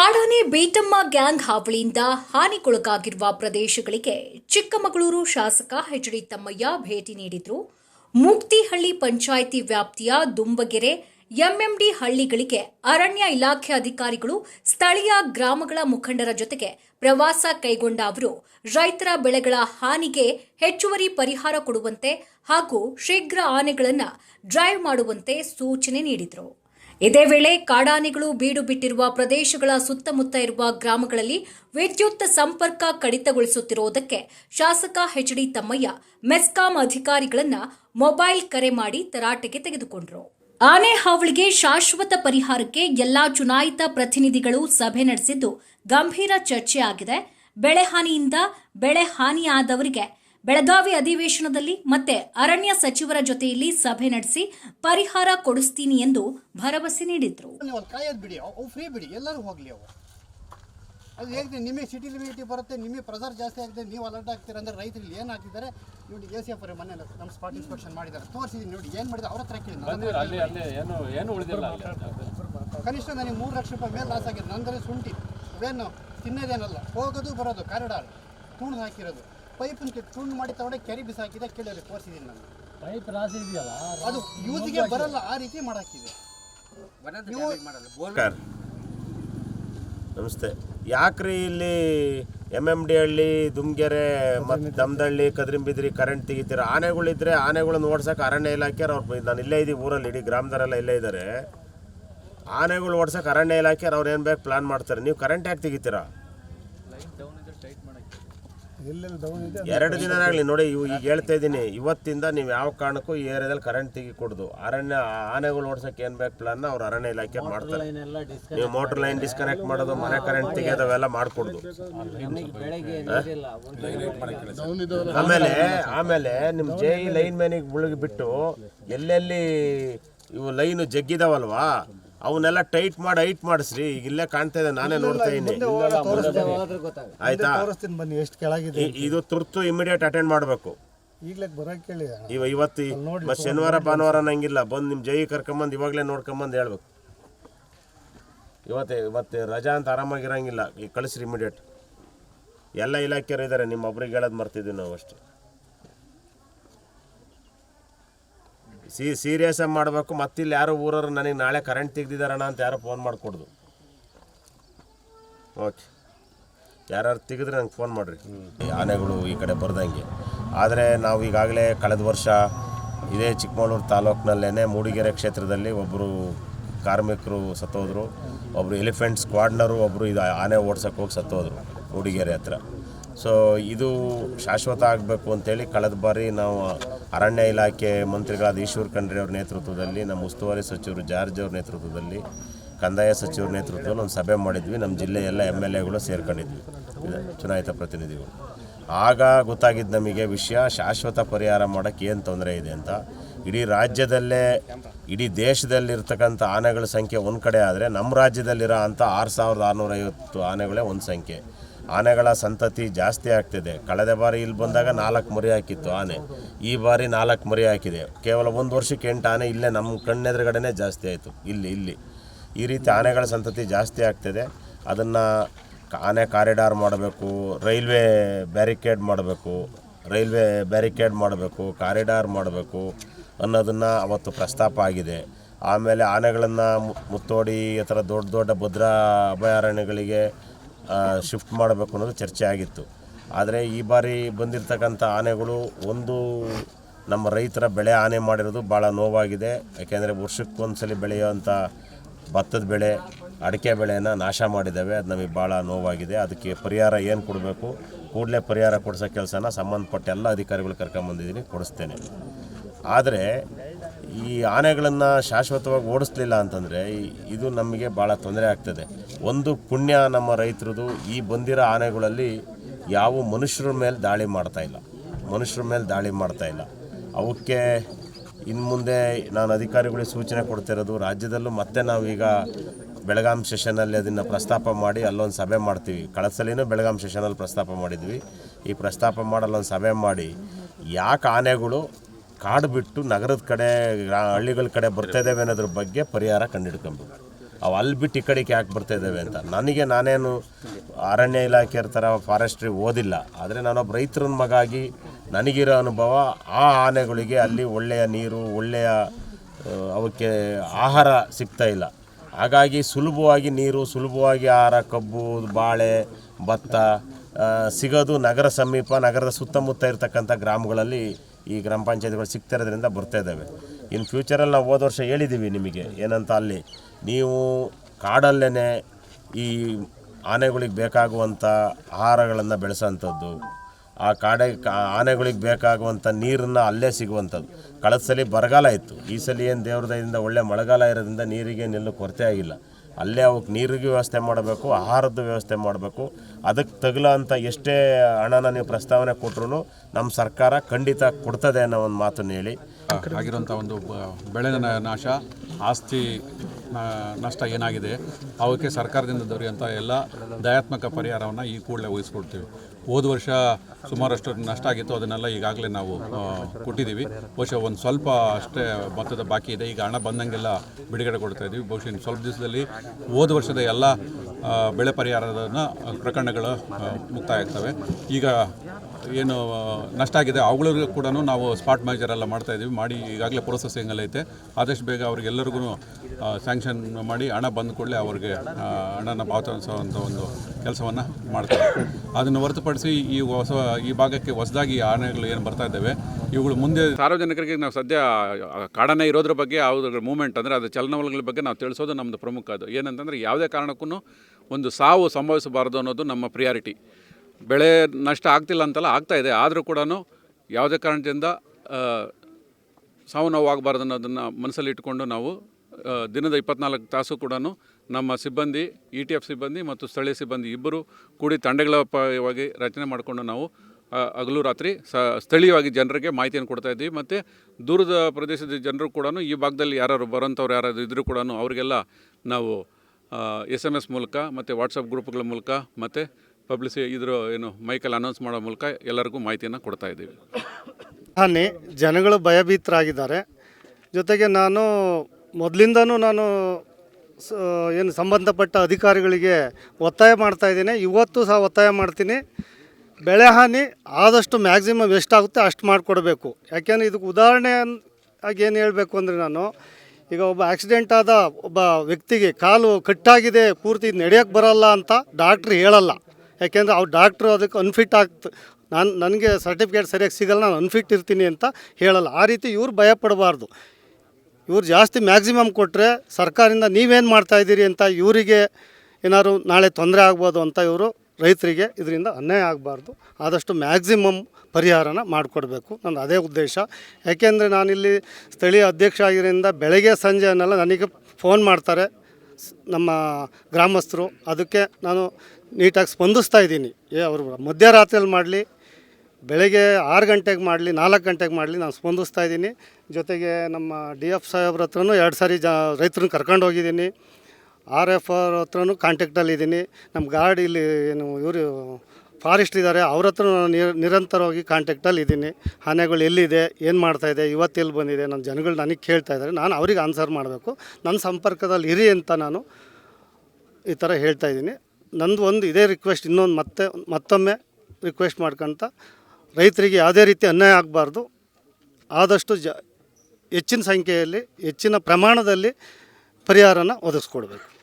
ಕಾಡಾನೆ ಬೇಟಮ್ಮ ಗ್ಯಾಂಗ್ ಹಾವಳಿಯಿಂದ ಹಾನಿಗೊಳಗಾಗಿರುವ ಪ್ರದೇಶಗಳಿಗೆ ಚಿಕ್ಕಮಗಳೂರು ಶಾಸಕ ಎಚ್ ಡಿ ತಮ್ಮಯ್ಯ ಭೇಟಿ ನೀಡಿದ್ರು. ಮುಕ್ತಿಹಳ್ಳಿ ಪಂಚಾಯಿತಿ ವ್ಯಾಪ್ತಿಯ ದುಂಬಗೆರೆ ಎಂಎಂಡಿ ಹಳ್ಳಿಗಳಿಗೆ ಅರಣ್ಯ ಇಲಾಖೆ ಅಧಿಕಾರಿಗಳು ಸ್ಥಳೀಯ ಗ್ರಾಮಗಳ ಮುಖಂಡರ ಜೊತೆಗೆ ಪ್ರವಾಸ ಕೈಗೊಂಡ ಅವರು ರೈತರ ಬೆಳೆಗಳ ಹಾನಿಗೆ ಹೆಚ್ಚುವರಿ ಪರಿಹಾರ ಕೊಡುವಂತೆ ಹಾಗೂ ಶೀಘ್ರ ಆನೆಗಳನ್ನು ಡ್ರೈವ್ ಮಾಡುವಂತೆ ಸೂಚನೆ ನೀಡಿದರು. ಇದೇ ವೇಳೆ ಕಾಡಾನೆಗಳು ಬೀಡು ಬಿಟ್ಟಿರುವ ಪ್ರದೇಶಗಳ ಸುತ್ತಮುತ್ತ ಇರುವ ಗ್ರಾಮಗಳಲ್ಲಿ ವಿದ್ಯುತ್ ಸಂಪರ್ಕ ಕಡಿತಗೊಳಿಸುತ್ತಿರುವುದಕ್ಕೆ ಶಾಸಕ ಎಚ್ ಡಿ ತಮ್ಮಯ್ಯ, ಮೆಸ್ಕಾಂ ಅಧಿಕಾರಿಗಳನ್ನ ಮೊಬೈಲ್ ಕರೆ ಮಾಡಿ ತರಾಟೆಗೆ ತೆಗೆದುಕೊಂಡರು. ಆನೆ ಹಾವಳಿಗೆ ಶಾಶ್ವತ ಪರಿಹಾರಕ್ಕೆ ಎಲ್ಲಾ ಚುನಾಯಿತ ಪ್ರತಿನಿಧಿಗಳು ಸಭೆ ನಡೆಸಿದ್ದು ಗಂಭೀರ ಚರ್ಚೆ ಆಗಿದೆ ಬೆಳೆ ಹಾನಿಯಿಂದ ಬೆಳೆ ಹಾನಿಯಾದವರಿಗೆ ಬೆಳಗಾವಿ ಅಧಿವೇಶನದಲ್ಲಿ ಮತ್ತೆ ಅರಣ್ಯ ಸಚಿವರ ಜೊತೆಯಲ್ಲಿ ಸಭೆ ನಡೆಸಿ ಪರಿಹಾರ ಕೊಡಿಸ್ತೀನಿ ಎಂದು ಭರವಸೆ ನೀಡಿದ್ರು. ಕಾಯೋದು ಬಿಡಿ ಅವು ಫ್ರೀ ಬಿಡಿ ಎಲ್ಲರೂ ಹೋಗ್ಲಿ ಅವು. ಅದು ಹೇಗೆ ನಿಮಗೆ ಸಿಟಿ ಲಿಮಿಟಿ ಬರುತ್ತೆ ನಿಮಗೆ ಪ್ರೆಸರ್ ಜಾಸ್ತಿ ಆಗಿದೆ ನೀವು ಅಲರ್ಟ್ ಆಗ್ತೀರ ಅಂದರೆ ರೈತರಿಗೆ ಏನು ಹಾಕಿದ್ದಾರೆ ನೋಡಿ ಎ ಸಿ ಎಫ್ ಅವ್ರ ಮನೆ ನಮ್ಮ ಸ್ಪಾಟ್ ಇನ್ಸ್ಪೆಕ್ಷನ್ ಮಾಡಿದ್ದಾರೆ. ತೋರಿಸಿದ್ದೀನಿ ನೋಡಿ ಏನು ಮಾಡಿದೆ? ಅವ್ರ ಹತ್ರ ಕೇಳಿ ನನ್ನ ಹತ್ರ ಅಲ್ಲಿ ಅಲ್ಲಿ ಏನು ಏನು ಉಳಿದಿಲ್ಲ ಅಲ್ಲಿ ಕನಿಷ್ಠ ನನಗೆ ಮೂರು ಲಕ್ಷ ರೂಪಾಯಿ ಮೇಲೆ ಲಾಸ್ ಆಗಿದೆ ನಂದರೆ ಶುಂಠಿ ಏನು ತಿನ್ನೋದೇನಲ್ಲ ಹೋಗೋದು ಬರೋದು ಕಾರಿಡಾರ್ ತುಣ್ದು ಹಾಕಿರೋದು. ಪೈಪನ್ನು ತುಂಡು ಮಾಡಿ ತಗೊಂಡೆ ಕೆರೆ ಬಿಸಾಕಿದೆ ಕೇಳಿದ್ರೆ ತೋರಿಸಿದ್ದೀನಿ ನಾನು. ಪೈಪ್ ರಾಸಿ ಇದೆಯಲ್ಲ ಅದು ಯೂಸ್ಗೆ ಬರಲ್ಲ ಆ ರೀತಿ ಮಾಡಾಕಿದೆ. ನಮಸ್ತೆ. ಯಾಕ್ರಿ ಇಲ್ಲಿ ಎಂ ಎಂ ಡಿ ಹಳ್ಳಿ ದುಮ್ಗೆರೆ ಮತ್ತು ದಮ್ದಳ್ಳಿ ಕದ್ರಿಂಬಿದ್ರಿ ಕರೆಂಟ್ ತೆಗಿತೀರ? ಆನೆಗಳಿದ್ರೆ ಆನೆಗಳನ್ನ ಓಡ್ಸೋಕೆ ಅರಣ್ಯ ಇಲಾಖೆ ಅವ್ರು ನಾನು ಇಲ್ಲೇ ಇದ್ದೀವಿ ಊರಲ್ಲಿ ಇಡೀ ಗ್ರಾಮದವರೆಲ್ಲ ಇಲ್ಲೇ ಇದ್ದಾರೆ ಆನೆಗಳು ಓಡ್ಸೋಕೆ ಅರಣ್ಯ ಇಲಾಖೆ ಅವ್ರು ಏನು ಬೇಕು ಪ್ಲಾನ್ ಮಾಡ್ತಾರೆ. ನೀವು ಕರೆಂಟ್ ಯಾಕೆ ತೆಗಿತೀರಾ? ಎರಡು ದಿನ ಆಗಲಿ ನೋಡಿ ಇವು ಈಗ ಹೇಳ್ತಾ ಇದ್ದೀನಿ ಇವತ್ತಿಂದ ನೀವು ಯಾವ ಕಾರಣಕ್ಕೂ ಈ ಏರಿಯಾದಲ್ಲಿ ಕರೆಂಟ್ ತೆಗಿ ಕೊಡ್ದು ಅರಣ್ಯ ಆನೆಗಳು ಓಡಿಸೋಕೆ ಏನು ಬೇಕು ಪ್ಲಾನ್ನ ಅವ್ರು ಅರಣ್ಯ ಇಲಾಖೆ ಮಾಡ್ತಾರೆ. ನೀವು ಮೋಟರ್ ಲೈನ್ ಡಿಸ್ಕನೆಕ್ಟ್ ಮಾಡೋದು ಮನೆ ಕರೆಂಟ್ ತೆಗೆಯೋದು ಅವೆಲ್ಲ ಮಾಡ್ಕೊಡ್ದು. ಆಮೇಲೆ ಆಮೇಲೆ ನಿಮ್ಮ ಜೆ ಇ ಲೈನ್ ಮ್ಯಾನಿಗೆ ಮುಳುಗಿ ಬಿಟ್ಟು ಎಲ್ಲೆಲ್ಲಿ ಇವು ಲೈನು ಜಗ್ಗಿದಾವಲ್ವಾ? ಅವನ್ನೆಲ್ಲ ಟೈಟ್ ಮಾಡಿ ಹೈಟ್ ಮಾಡಿಸ್ರಿ. ಈಗ ಇಲ್ಲೇ ಕಾಣ್ತಾ ಇದೆ ನಾನೇ ನೋಡ್ತಾ ಇದ್ದೀನಿ. ಆಯ್ತಾ? ತೋರಿಸ್ತೀನಿ ಬನ್ನಿ ಎಷ್ಟು ಕೆಳಗಿದೆ ಇದು ತುರ್ತು ಇಮಿಡಿಯೇಟ್ ಅಟೆಂಡ್ ಮಾಡಬೇಕು. ಈಗಲೇ ಬರಕ್ಕೆ ಕೇಳಿ. ಇವ ಇವತ್ತು ಮತ್ತೆ ಶನಿವಾರ ಭಾನುವಾರ ನಂಗಿಲ್ಲ ಬಂದು ನಿಮ್ಮ ಜೈ ಕರ್ಕೊಂಬಂದು ಇವಾಗಲೇ ನೋಡ್ಕೊಂಬಂದು ಹೇಳ್ಬೇಕು. ಇವತ್ತೇ ಇವತ್ತೆ ರಜಾ ಅಂತ ಆರಾಮಾಗಿರಂಗಿಲ್ಲ. ಈಗ ಕಳಿಸ್ರಿ ಇಮಿಡಿಯೇಟ್ ಎಲ್ಲ ಇಲಾಖೆಯವರು ಇದ್ದಾರೆ ನಿಮ್ಮ ಒಬ್ರಿಗೆ ಹೇಳೋದು ಮರ್ತಿದ್ವಿ ನಾವು ಅಷ್ಟೇ ಸಿ ಸೀರಿಯಸ್ ಆಗಿ ಮಾಡಬೇಕು, ಮತ್ತಿಲ್ಲಿ ಯಾರೋ ಊರವರು ನನಗೆ ನಾಳೆ ಕರೆಂಟ್ ತೆಗ್ದಿದಾರಣ ಅಂತ ಯಾರೋ ಫೋನ್ ಮಾಡಿಕೊಡ್ದು. ಓಕೆ ಯಾರ್ಯಾರು ತೆಗೆದ್ರೆ ನಂಗೆ ಫೋನ್ ಮಾಡಿರಿ. ಆನೆಗಳು ಈ ಕಡೆ ಬರ್ದಂಗೆ. ಆದರೆ ನಾವು ಈಗಾಗಲೇ ಕಳೆದ ವರ್ಷ ಇದೇ ಚಿಕ್ಕಮಗಳೂರು ತಾಲೂಕಿನಲ್ಲೇ ಮೂಡಿಗೆರೆ ಕ್ಷೇತ್ರದಲ್ಲಿ ಒಬ್ಬರು ಕಾರ್ಮಿಕರು ಸತ್ತೋದ್ರು ಒಬ್ಬರು ಎಲಿಫೆಂಟ್ ಸ್ಕ್ವಾಡ್ನರು ಒಬ್ಬರು ಇದು ಆನೆ ಓಡ್ಸಕ್ಕೆ ಹೋಗಿ ಸತ್ತೋದ್ರು, ಮೂಡಿಗೆರೆ ಹತ್ರ. ಸೊ ಇದು ಶಾಶ್ವತ ಆಗಬೇಕು ಅಂತೇಳಿ ಕಳೆದ ಬಾರಿ ನಾವು ಅರಣ್ಯ ಇಲಾಖೆ ಮಂತ್ರಿಗಳಾದ ಈಶ್ವರ್ ಖಂಡ್ರೆ ಅವ್ರ ನೇತೃತ್ವದಲ್ಲಿ, ನಮ್ಮ ಉಸ್ತುವಾರಿ ಸಚಿವರು ಜಾರ್ಜ್ ಅವ್ರ ನೇತೃತ್ವದಲ್ಲಿ, ಕಂದಾಯ ಸಚಿವರ ನೇತೃತ್ವದಲ್ಲಿ ಒಂದು ಸಭೆ ಮಾಡಿದ್ವಿ. ನಮ್ಮ ಜಿಲ್ಲೆಯ ಎಲ್ಲ ಎಂ ಎಲ್ ಎಗಳು ಸೇರ್ಕೊಂಡಿದ್ವಿ ಚುನಾಯಿತ ಪ್ರತಿನಿಧಿಗಳು. ಆಗ ಗೊತ್ತಾಗಿದ್ದು ನಮಗೆ ವಿಷಯ, ಶಾಶ್ವತ ಪರಿಹಾರ ಮಾಡೋಕ್ಕೆ ಏನು ತೊಂದರೆ ಇದೆ ಅಂತ. ಇಡೀ ರಾಜ್ಯದಲ್ಲೇ, ಇಡೀ ದೇಶದಲ್ಲಿರ್ತಕ್ಕಂಥ ಆನೆಗಳ ಸಂಖ್ಯೆ ಒಂದು ಕಡೆ ಆದರೆ, ನಮ್ಮ ರಾಜ್ಯದಲ್ಲಿರೋ ಅಂಥ ಆರು ಸಾವಿರದ ಆರುನೂರೈವತ್ತು ಆನೆಗಳೇ ಒಂದು ಸಂಖ್ಯೆ. ಆನೆಗಳ ಸಂತತಿ ಜಾಸ್ತಿ ಆಗ್ತಿದೆ. ಕಳೆದ ಬಾರಿ ಇಲ್ಲಿ ಬಂದಾಗ ನಾಲ್ಕು ಮರಿ ಹಾಕಿತ್ತು ಆನೆ. ಈ ಬಾರಿ ನಾಲ್ಕು ಮರಿ ಹಾಕಿದೆ. ಕೇವಲ ಒಂದು ವರ್ಷಕ್ಕೆ ಎಂಟು ಆನೆ ಇಲ್ಲೇ ನಮ್ಮ ಕಣ್ಣೆದುರುಗಡೆನೇ ಜಾಸ್ತಿ ಆಯಿತು. ಇಲ್ಲಿ ಇಲ್ಲಿ. ಈ ರೀತಿ ಆನೆಗಳ ಸಂತತಿ ಜಾಸ್ತಿ ಆಗ್ತಿದೆ. ಅದನ್ನು ಆನೆ ಕಾರಿಡಾರ್ ಮಾಡಬೇಕು, ರೈಲ್ವೆ ಬ್ಯಾರಿಕೇಡ್ ಮಾಡಬೇಕು, ರೈಲ್ವೆ ಬ್ಯಾರಿಕೇಡ್ ಮಾಡಬೇಕು, ಕಾರಿಡಾರ್ ಮಾಡಬೇಕು ಅನ್ನೋದನ್ನು ಅವತ್ತು ಪ್ರಸ್ತಾಪ ಆಗಿದೆ. ಆಮೇಲೆ ಆನೆಗಳನ್ನು ಮುತ್ತೋಡಿ, ಈ ಥರ ದೊಡ್ಡ ದೊಡ್ಡ ಭದ್ರಾ ಅಭಯಾರಣ್ಯಗಳಿಗೆ ಶಿಫ್ಟ್ ಮಾಡಬೇಕು ಅನ್ನೋದು ಚರ್ಚೆ ಆಗಿತ್ತು. ಆದರೆ ಈ ಬಾರಿ ಬಂದಿರತಕ್ಕಂಥ ಆನೆಗಳು ಒಂದು ನಮ್ಮ ರೈತರ ಬೆಳೆ ಆನೆ ಮಾಡಿರೋದು ಭಾಳ ನೋವಾಗಿದೆ. ಯಾಕೆಂದರೆ ವರ್ಷಕ್ಕೊಂದ್ಸಲಿ ಬೆಳೆಯುವಂಥ ಭತ್ತದ ಬೆಳೆ, ಅಡಿಕೆ ಬೆಳೆಯನ್ನು ನಾಶ ಮಾಡಿದ್ದಾವೆ. ಅದು ನಮಗೆ ಭಾಳ ನೋವಾಗಿದೆ. ಅದಕ್ಕೆ ಪರಿಹಾರ ಏನು ಕೊಡಬೇಕು? ಕೂಡಲೇ ಪರಿಹಾರ ಕೊಡಿಸೋ ಕೆಲಸನ ಸಂಬಂಧಪಟ್ಟ ಎಲ್ಲ ಅಧಿಕಾರಿಗಳು ಕರ್ಕೊಂಬಂದಿದ್ದೀನಿ, ಕೊಡಿಸ್ತೇನೆ. ಆದರೆ ಈ ಆನೆಗಳನ್ನು ಶಾಶ್ವತವಾಗಿ ಓಡಿಸ್ಲಿಲ್ಲ ಅಂತಂದರೆ ಇದು ನಮಗೆ ಭಾಳ ತೊಂದರೆ ಆಗ್ತದೆ. ಒಂದು ಪುಣ್ಯ ನಮ್ಮ ರೈತರದು ಈ ಬಂದಿರೋ ಆನೆಗಳಲ್ಲಿ ಯಾವ ಮನುಷ್ಯರ ಮೇಲೆ ದಾಳಿ ಮಾಡ್ತಾ ಇಲ್ಲ. ಮನುಷ್ಯರ ಮೇಲೆ ದಾಳಿ ಮಾಡ್ತಾ ಇಲ್ಲ. ಅವಕ್ಕೆ ಇನ್ನು ಮುಂದೆ ನಾನು ಅಧಿಕಾರಿಗಳಿಗೆ ಸೂಚನೆ ಕೊಡ್ತಿರೋದು, ರಾಜ್ಯದಲ್ಲೂ ಮತ್ತೆ ನಾವೀಗ ಬೆಳಗಾಂ ಸೆಷನಲ್ಲಿ ಅದನ್ನು ಪ್ರಸ್ತಾಪ ಮಾಡಿ ಅಲ್ಲೊಂದು ಸಭೆ ಮಾಡ್ತೀವಿ. ಕಳಸಲಿನೂ ಸಲಿನೂ ಬೆಳಗಾಂ ಸೆಷನಲ್ಲಿ ಪ್ರಸ್ತಾಪ ಮಾಡಿದ್ವಿ. ಈ ಪ್ರಸ್ತಾಪ ಮಾಡಿ ಅಲ್ಲೊಂದು ಸಭೆ ಮಾಡಿ ಯಾಕೆ ಆನೆಗಳು ಕಾಡು ಬಿಟ್ಟು ನಗರದ ಕಡೆ ಹಳ್ಳಿಗಳ ಕಡೆ ಬರ್ತಾ ಇದ್ದಾವೆ ಅನ್ನೋದ್ರ ಬಗ್ಗೆ ಪರಿಹಾರ ಕಂಡುಹಿಡ್ಕೊಬೇಕು ಅವು ಅಲ್ಲಿ ಬಿಟ್ಟು ಈ ಕಡೆಗೆ ಯಾಕೆ ಬರ್ತಾ ಇದ್ದಾವೆ ಅಂತ. ನನಗೆ ನಾನೇನು ಅರಣ್ಯ ಇಲಾಖೆ ಥರ ಫಾರೆಸ್ಟ್ರಿ ಓದಿಲ್ಲ. ಆದರೆ ನಾನೊಬ್ಬ ರೈತರ ಮಗ ಆಗಿ ನನಗಿರೋ ಅನುಭವ ಆ ಆನೆಗಳಿಗೆ ಅಲ್ಲಿ ಒಳ್ಳೆಯ ನೀರು, ಒಳ್ಳೆಯ ಅವಕ್ಕೆ ಆಹಾರ ಸಿಗ್ತಾ ಇಲ್ಲ. ಹಾಗಾಗಿ ಸುಲಭವಾಗಿ ನೀರು, ಸುಲಭವಾಗಿ ಆಹಾರ, ಕಬ್ಬು, ಬಾಳೆ, ಭತ್ತ ಸಿಗೋದು ನಗರ ಸಮೀಪ, ನಗರದ ಸುತ್ತಮುತ್ತ ಇರತಕ್ಕಂಥ ಗ್ರಾಮಗಳಲ್ಲಿ ಈ ಗ್ರಾಮ ಪಂಚಾಯತ್ಗಳು ಸಿಗ್ತಿರೋದ್ರಿಂದ ಬರ್ತಾ ಇದ್ದಾವೆ. ಇನ್ನು ಫ್ಯೂಚರಲ್ಲಿ ನಾವು ಹೋದ ವರ್ಷ ಹೇಳಿದ್ದೀವಿ ನಿಮಗೆ, ಏನಂತ ಅಲ್ಲಿ, ನೀವು ಕಾಡಲ್ಲೇ ಈ ಆನೆಗಳಿಗೆ ಬೇಕಾಗುವಂಥ ಆಹಾರಗಳನ್ನು ಬೆಳೆಸೋಂಥದ್ದು ಆ ಕಾಡೆ ಆನೆಗಳಿಗೆ ಬೇಕಾಗುವಂಥ ನೀರನ್ನು ಅಲ್ಲೇ ಸಿಗುವಂಥದ್ದು. ಕಳೆದ ಸಲ ಬರಗಾಲ ಇತ್ತು. ಈ ಸಲ ಏನು ದೇವ್ರ ದಯದಿಂದ ಒಳ್ಳೆ ಮಳೆಗಾಲ ಇರೋದ್ರಿಂದ ನೀರಿಗೆ ನಿಲ್ಲು ಕೊರತೆ ಆಗಿಲ್ಲ. ಅಲ್ಲೇ ಅವಕ್ಕೆ ನೀರಿಗೆ ವ್ಯವಸ್ಥೆ ಮಾಡಬೇಕು ಆಹಾರದ ವ್ಯವಸ್ಥೆ ಮಾಡಬೇಕು. ಅದಕ್ಕೆ ತಗಲ ಅಂತ ಎಷ್ಟೇ ಹಣನ ನೀವು ಪ್ರಸ್ತಾವನೆ ಕೊಟ್ಟರು ನಮ್ಮ ಸರ್ಕಾರ ಖಂಡಿತ ಕೊಡ್ತದೆ ಅನ್ನೋ ಒಂದು ಮಾತನ್ನು ಹೇಳಿ. ಆಗಿರುವಂಥ ಒಂದು ಬೆಳೆ ನಾಶ, ಆಸ್ತಿ ನಷ್ಟ ಏನಾಗಿದೆ, ಅವಕ್ಕೆ ಸರ್ಕಾರದಿಂದ ದೊರೆಯುವಂಥ ಎಲ್ಲ ದಯಾತ್ಮಕ ಪರಿಹಾರವನ್ನು ಈ ಕೂಡಲೇ ವಹಿಸ್ಕೊಡ್ತೀವಿ ಹೋದ ವರ್ಷ ಸುಮಾರಷ್ಟು ನಷ್ಟ ಆಗಿತ್ತು, ಅದನ್ನೆಲ್ಲ ಈಗಾಗಲೇ ನಾವು ಕೊಟ್ಟಿದ್ದೀವಿ. ಬಹುಶಃ ಒಂದು ಸ್ವಲ್ಪ ಅಷ್ಟೇ ಮೊತ್ತದ ಬಾಕಿ ಇದೆ. ಈಗ ಹಣ ಬಂದಂಗೆಲ್ಲ ಬಿಡುಗಡೆ ಕೊಡ್ತಾ ಇದ್ದೀವಿ. ಬಹುಶಃ ಇನ್ನು ಸ್ವಲ್ಪ ದಿವಸದಲ್ಲಿ ಹೋದ ವರ್ಷದ ಎಲ್ಲ ಬೆಳೆ ಪರಿಹಾರದ ಪ್ರಕರಣಗಳು ಮುಕ್ತಾಯ ಆಗ್ತವೆ ಈಗ ಏನು, ನಷ್ಟ ಆಗಿದೆ, ಅವುಗಳಿಗೂ ಕೂಡ ನಾವು ಸ್ಪಾಟ್ ಮ್ಯಾನೇಜರ್ ಎಲ್ಲ ಮಾಡ್ತಾ ಇದ್ದೀವಿ. ಮಾಡಿ ಈಗಾಗಲೇ ಪ್ರೊಸೆಸಿಂಗಲ್ಲಿ ಐತೆ. ಆದಷ್ಟು ಬೇಗ ಅವ್ರಿಗೆಲ್ಲರಿಗೂ ಸ್ಯಾಂಕ್ಷನ್ ಮಾಡಿ ಹಣ ಬಂದ ಕೂಡಲೇ ಅವ್ರಿಗೆ ಹಣನ ಪಾವತಿಸುವಂಥ ಒಂದು ಕೆಲಸವನ್ನು ಮಾಡ್ತಾರೆ. ಅದನ್ನು ಹೊರತುಪಡಿಸಿ ಈ ಹೊಸ, ಈ ಭಾಗಕ್ಕೆ ಹೊಸದಾಗಿ ಆನೆಗಳು ಏನು ಬರ್ತಾ ಇದ್ದಾವೆ, ಇವುಗಳು ಮುಂದೆ ಸಾರ್ವಜನಿಕರಿಗೆ ನಾವು ಸದ್ಯ ಕಾಡಾನೆ ಇರೋದ್ರ ಬಗ್ಗೆ ಯಾವುದ್ರ ಮೂಮೆಂಟ್ ಅಂದರೆ ಅದು ಚಲನವಲಗಳ ಬಗ್ಗೆ ನಾವು ತಿಳಿಸೋದು ನಮ್ಮದು ಪ್ರಮುಖ ಅದು. ಏನಂತಂದರೆ ಯಾವುದೇ ಕಾರಣಕ್ಕೂ ಒಂದು ಸಾವು ಸಂಭವಿಸಬಾರದು ಅನ್ನೋದು ನಮ್ಮ ಪ್ರಿಯಾರಿಟಿ ಬೆಳೆ ನಷ್ಟ ಆಗ್ತಿಲ್ಲ ಅಂತಲ್ಲ ಆಗ್ತಾ ಇದೆ, ಆದರೂ ಕೂಡ ಯಾವುದೇ ಕಾರಣದಿಂದ ಸಾವು ನೋವು ಆಗಬಾರ್ದು ಅನ್ನೋದನ್ನು ಮನಸ್ಸಲ್ಲಿ ಇಟ್ಕೊಂಡು ನಾವು ದಿನದ ಇಪ್ಪತ್ನಾಲ್ಕು ತಾಸು ಕೂಡ ನಮ್ಮ ಸಿಬ್ಬಂದಿ ಇ ಟಿ ಎಫ್ ಸಿಬ್ಬಂದಿ ಮತ್ತು ಸ್ಥಳೀಯ ಸಿಬ್ಬಂದಿ ಇಬ್ಬರು ಕೂಡಿ ತಂಡಗಳ ಪರವಾಗಿ ರಚನೆ ಮಾಡಿಕೊಂಡು ನಾವು ಹಗಲು ರಾತ್ರಿ ಸ, ಸ್ಥಳೀಯವಾಗಿ ಜನರಿಗೆ ಮಾಹಿತಿಯನ್ನು ಕೊಡ್ತಾ ಇದ್ದೀವಿ. ಮತ್ತು ದೂರದ ಪ್ರದೇಶದ ಜನರು ಕೂಡ ಈ ಭಾಗದಲ್ಲಿ ಯಾರು ಬರೋಂಥವ್ರು ಯಾರಾದ್ರು ಇದ್ದರೂ ಕೂಡ ಅವರಿಗೆಲ್ಲ ನಾವು ಎಸ್ ಎಂ ಎಸ್ ಮೂಲಕ ಮತ್ತು ವಾಟ್ಸಪ್ ಗ್ರೂಪ್ಗಳ ಮೂಲಕ ಮತ್ತು ಪಬ್ಲಿಸಿ ಇದ್ರ, ಏನು ಮೈಕಲ್ಲಿ ಅನೌನ್ಸ್ ಮಾಡೋ ಮೂಲಕ ಎಲ್ಲರಿಗೂ ಮಾಹಿತಿಯನ್ನು ಕೊಡ್ತಾ ಇದ್ದೀವಿ. ಹಾನಿ, ಜನಗಳು ಭಯಭೀತರಾಗಿದ್ದಾರೆ. ಜೊತೆಗೆ ನಾನು ಮೊದಲಿಂದನೂ ನಾನು ಏನು ಸಂಬಂಧಪಟ್ಟ ಅಧಿಕಾರಿಗಳಿಗೆ ಒತ್ತಾಯ ಮಾಡ್ತಾ ಇದ್ದೀನಿ. ಇವತ್ತು ಸಹ ಒತ್ತಾಯ ಮಾಡ್ತೀನಿ. ಬೆಳೆ ಹಾನಿ ಆದಷ್ಟು ಮ್ಯಾಕ್ಸಿಮಮ್ ಎಷ್ಟಾಗುತ್ತೆ ಅಷ್ಟು ಮಾಡಿಕೊಡ್ಬೇಕು. ಯಾಕೆಂದರೆ ಇದಕ್ಕೆ ಉದಾಹರಣೆ ಏನು ಹೇಳಬೇಕು ಅಂದರೆ ನಾನು, ಈಗ ಒಬ್ಬ ಆಕ್ಸಿಡೆಂಟ್ ಆದ ಒಬ್ಬ ವ್ಯಕ್ತಿಗೆ ಕಾಲು ಕಟ್ಟಾಗಿದೆ, ಪೂರ್ತಿ ನಡೆಯೋಕ್ಕೆ ಬರಲ್ಲ ಅಂತ ಡಾಕ್ಟ್ರ್ ಹೇಳಲ್ಲ. ಯಾಕೆಂದರೆ ಅವ್ರು ಡಾಕ್ಟ್ರು ಅದಕ್ಕೆ ಅನ್ಫಿಟ್ ಆಗ್ತ, ನಾನು, ನನಗೆ ಸರ್ಟಿಫಿಕೇಟ್ ಸರಿಯಾಗಿ ಸಿಗಲ್ಲ, ನಾನು ಅನ್ಫಿಟ್ ಇರ್ತೀನಿ ಅಂತ ಹೇಳಲ್ಲ. ಆ ರೀತಿ ಇವ್ರು ಭಯ ಪಡಬಾರ್ದು ಇವ್ರು ಜಾಸ್ತಿ ಮ್ಯಾಕ್ಸಿಮಮ್ ಕೊಟ್ಟರೆ ಸರ್ಕಾರದಿಂದ ನೀವೇನು ಮಾಡ್ತಾಯಿದ್ದೀರಿ ಅಂತ ಇವರಿಗೆ ಏನಾದ್ರು ನಾಳೆ ತೊಂದರೆ ಆಗ್ಬೋದು ಅಂತ ಇವರು ರೈತರಿಗೆ ಇದರಿಂದ ಅನ್ಯಾಯ ಆಗಬಾರ್ದು. ಆದಷ್ಟು ಮ್ಯಾಕ್ಸಿಮಮ್ ಪರಿಹಾರನ ಮಾಡಿಕೊಡ್ಬೇಕು. ನನ್ನ ಅದೇ ಉದ್ದೇಶ. ಯಾಕೆಂದರೆ ನಾನಿಲ್ಲಿ ಸ್ಥಳೀಯ ಅಧ್ಯಕ್ಷ ಆಗಿರೋದ್ರಿಂದ ಬೆಳಗ್ಗೆ ಸಂಜೆ ಅನ್ನೆಲ್ಲ ನನಗೆ ಫೋನ್ ಮಾಡ್ತಾರೆ ನಮ್ಮ ಗ್ರಾಮಸ್ಥರು. ಅದಕ್ಕೆ ನಾನು ನೀಟಾಗಿ ಸ್ಪಂದಿಸ್ತಾ ಇದ್ದೀನಿ. ಏ, ಅವರು ಮಧ್ಯರಾತ್ರಿಯಲ್ಲಿ ಮಾಡಲಿ ಬೆಳಗ್ಗೆ ಆರು ಗಂಟೆಗೆ ಮಾಡಲಿ, ನಾಲ್ಕು ಗಂಟೆಗೆ ಮಾಡಲಿ ನಾನು ಸ್ಪಂದಿಸ್ತಾ ಇದ್ದೀನಿ. ಜೊತೆಗೆ ನಮ್ಮ ಡಿ ಎಫ್ ಸಾಹೇಬ್ರ ಹತ್ರನೂ ಎರಡು ಸಾರಿ ಜ ರೈತರನ್ನ ಕರ್ಕೊಂಡು ಹೋಗಿದ್ದೀನಿ. ಆರ್ ಎಫ್ ಅವ್ರ ಹತ್ರನೂ ಕಾಂಟ್ಯಾಕ್ಟಲ್ಲಿ ಇದ್ದೀನಿ. ನಮ್ಮ ಗಾರ್ಡ್ ಇಲ್ಲಿ ಏನು ಇವರು ಫಾರೆಸ್ಟ್ ಇದ್ದಾರೆ, ಅವ್ರ ಹತ್ರ ನಿರಂತರವಾಗಿ ಕಾಂಟ್ಯಾಕ್ಟಲ್ಲಿ ಇದ್ದೀನಿ. ಆನೆಗಳು ಎಲ್ಲಿದೆ, ಏನು ಮಾಡ್ತಾಯಿದೆ ಇವತ್ತು ಎಲ್ಲಿ ಬಂದಿದೆ ನನ್ನ ಜನಗಳು ನನಗೆ ಕೇಳ್ತಾ ಇದ್ದಾರೆ. ನಾನು ಅವ್ರಿಗೆ ಆನ್ಸರ್ ಮಾಡಬೇಕು. ನನ್ನ ಸಂಪರ್ಕದಲ್ಲಿ ಇರಿ ಅಂತ ನಾನು ಈ ಥರ ಹೇಳ್ತಾ ಇದ್ದೀನಿ. ನಂದು ಒಂದು ಇದೇ ರಿಕ್ವೆಸ್ಟ್ ಇನ್ನೊಂದು ಮತ್ತೆ, ಮತ್ತೊಮ್ಮೆ ರಿಕ್ವೆಸ್ಟ್ ಮಾಡ್ಕೊತ ರೈತರಿಗೆ ಯಾವುದೇ ರೀತಿ ಅನ್ಯಾಯ ಆಗಬಾರ್ದು. ಆದಷ್ಟು ಜ ಹೆಚ್ಚಿನ ಸಂಖ್ಯೆಯಲ್ಲಿ ಹೆಚ್ಚಿನ ಪ್ರಮಾಣದಲ್ಲಿ ಪರಿಹಾರನ ಒದಗಿಸ್ಕೊಡ್ಬೇಕು.